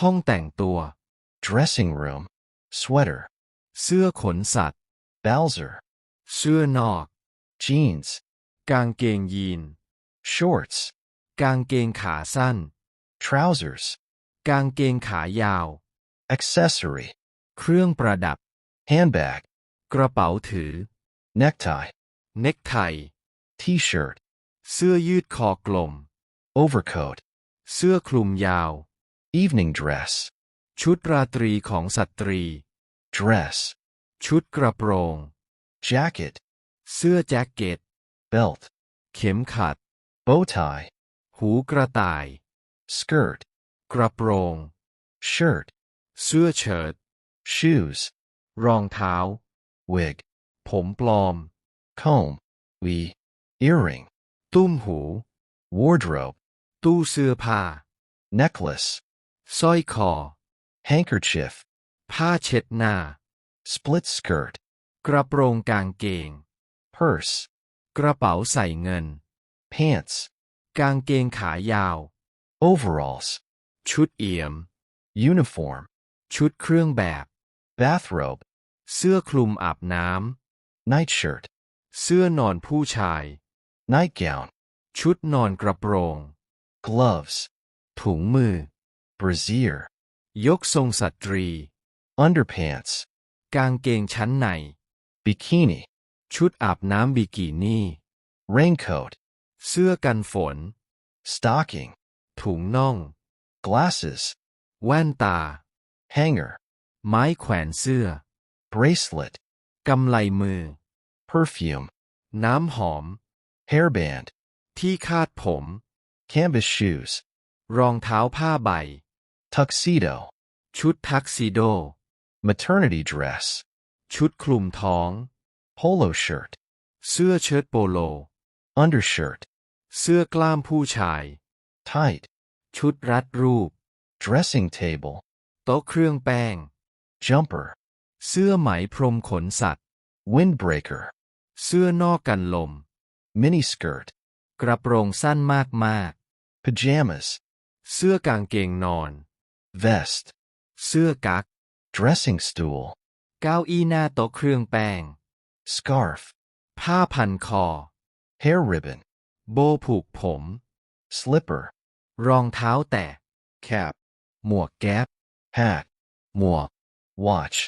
ห้องแต่งตัว dressing room, sweater, เสื้อขนสัตว์ Bowser, เสื้อนอก jeans, กางเกงยีน shorts, กางเกงขาสั้น trousers, กางเกงขายาว accessory, เครื่องประดับ handbag, กระเป๋าถือ necktie, เน็กไท t-shirt, เสื้อยืดคอกลม overcoat, เสื้อคลุมยาว evening dress, ชุดราตรีของสตรี dress, ชุดกระโปรง jacket, เสื้อแจ็คเก็ต belt, เข็มขัด bow tie, หูกระต่าย skirt, กระโปรง shirt, เสื้อเชิ้ต shoes, รองเท้า wig, ผมปลอม comb, we, earring, ตุ้มหู wardrobe, ตู้เสื้อผ้า necklace, สร้อยคอ handkerchief, ผ้าเช็ดหน้า split skirt, กระโปรงกางเกง purse, กระเป๋าใส่เงิน pants, กางเกงขายาว overalls, ชุดเอี่ยม uniform, ชุดเครื่องแบบ bathrobe, เสื้อคลุมอาบน้ำ nightshirt, เสื้อนอนผู้ชาย nightgown, ชุดนอนกระโปรง gloves, ถุงมือ brassiere, ยกทรงสตรี underpants, กางเกงชั้นใน bikini, ชุดอาบน้ำบิกินี่ raincoat, เสื้อกันฝน stocking, ถุงน่อง glasses, แว่นตา hanger, ไม้แขวนเสื้อ bracelet, กำไลมือ perfume, น้ำหอม hairband, ที่คาดผม canvas shoes, รองเท้าผ้าใบ tuxedo, ชุดทักซิโด maternity dress, ชุดคลุมท้อง polo shirt, เสื้อเชิ้ตโปโล undershirt, เสื้อกล้ามผู้ชาย tight, ชุดรัดรูป dressing table, โต๊ะเครื่องแป้ง jumper, เสื้อไหมพรมขนสัตว์ windbreaker, เสื้อนอกกันลม miniskirt, กระโปรงสั้นมาก pajamas, ๆเสื้อกางเกงนอน vest, เสื้อกั๊ก dressing stool, เก้าอี้หน้าโต๊ะเครื่องแป้ง scarf, ผ้าพันคอ hair ribbon, โบผูกผม slipper, รองเท้าแตะ cap, หมวกแก๊ป hat, หมวก watch,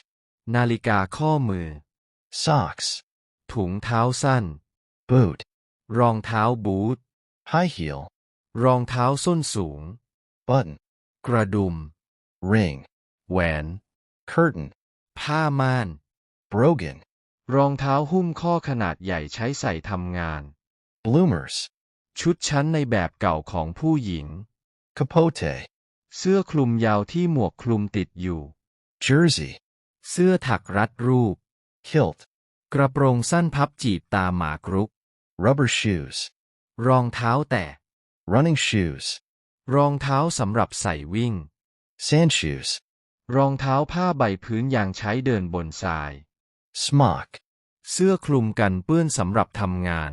นาฬิกาข้อมือ socks, ถุงเท้าสั้น boot, รองเท้าบูท high heel, รองเท้าส้นสูง button, กระดุม ring, แหวน curtain, ผ้าม่าน brogan, รองเท้าหุ้มข้อขนาดใหญ่ใช้ใส่ทำงาน bloomers, ชุดชั้นในแบบเก่าของผู้หญิง capote, เสื้อคลุมยาวที่หมวกคลุมติดอยู่ jersey, เสื้อถักรัดรูป kilt, กระโปรงสั้นพับจีบตาหมากรุก rubber shoes, รองเท้าแตะ running shoes, รองเท้าสำหรับใส่วิ่ง sand shoes, รองเท้าผ้าใบพื้นยางใช้เดินบนทราย smock, เสื้อคลุมกันเปื้อนสำหรับทำงาน